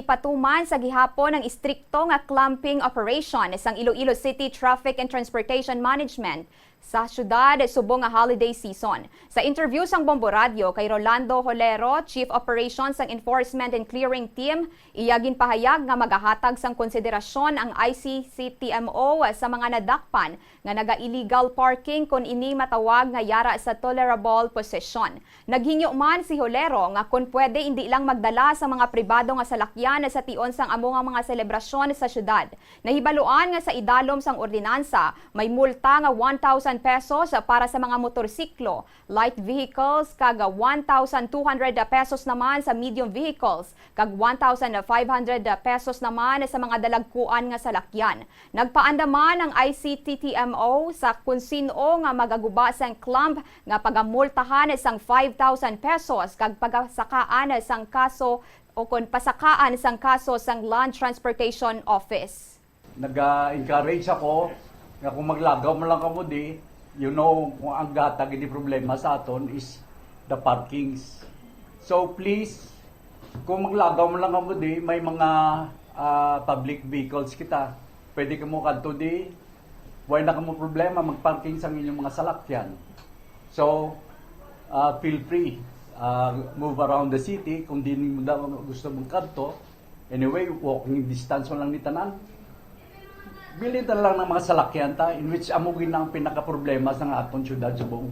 ipatuman sa gihapon ng istrikto nga clamping operation sang Iloilo City Traffic and Transportation Management sa syudad subong nga holiday season. Sa interview sang Bombo Radio kay Rolando Holero, Chief Operations sang Enforcement and Clearing Team, iyagin pahayag nga magahatag sang konsiderasyon ang ICCTMO sa mga nadakpan nga naga-illegal parking kung ini matawag nga yara sa tolerable possession. Naghingyo man si Holero nga kung pwede hindi lang magdala sa mga pribado nga salakyan sa tion sang amo nga mga selebrasyon sa syudad. Nahibaluan nga sa idalom sang ordinansa, may multa nga 1,000 pesos para sa mga motorsiklo, light vehicles kag 1,200 pesos naman sa medium vehicles, kag 1,500 pesos naman sa mga dalagkuan nga salakyan. Nagpaandaman ang ICTTMO sa kung sino nga magaguba sang clump nga pagamultahan sang 5,000 pesos kag pagasakaan sang kaso o kung pasakaan sang kaso sang Land Transportation Office. nag-encourage ako nga kung maglagaw mo lang kamo di, you know, kung ang gatag hindi problema sa aton is the parkings. So please, kung maglagaw mo lang kamo di, may mga ah, public vehicles kita. Pwede ka mo kanto di, why na kamo problema magparking sa inyong mga salakyan. So, ah, feel free. ah, move around the city kung di mo gusto mong kanto. Anyway, walking distance mo lang ni tanan Bili na lang ng mga salakyan ta in which amugin ang pinaka-problema sa atong syudad subong.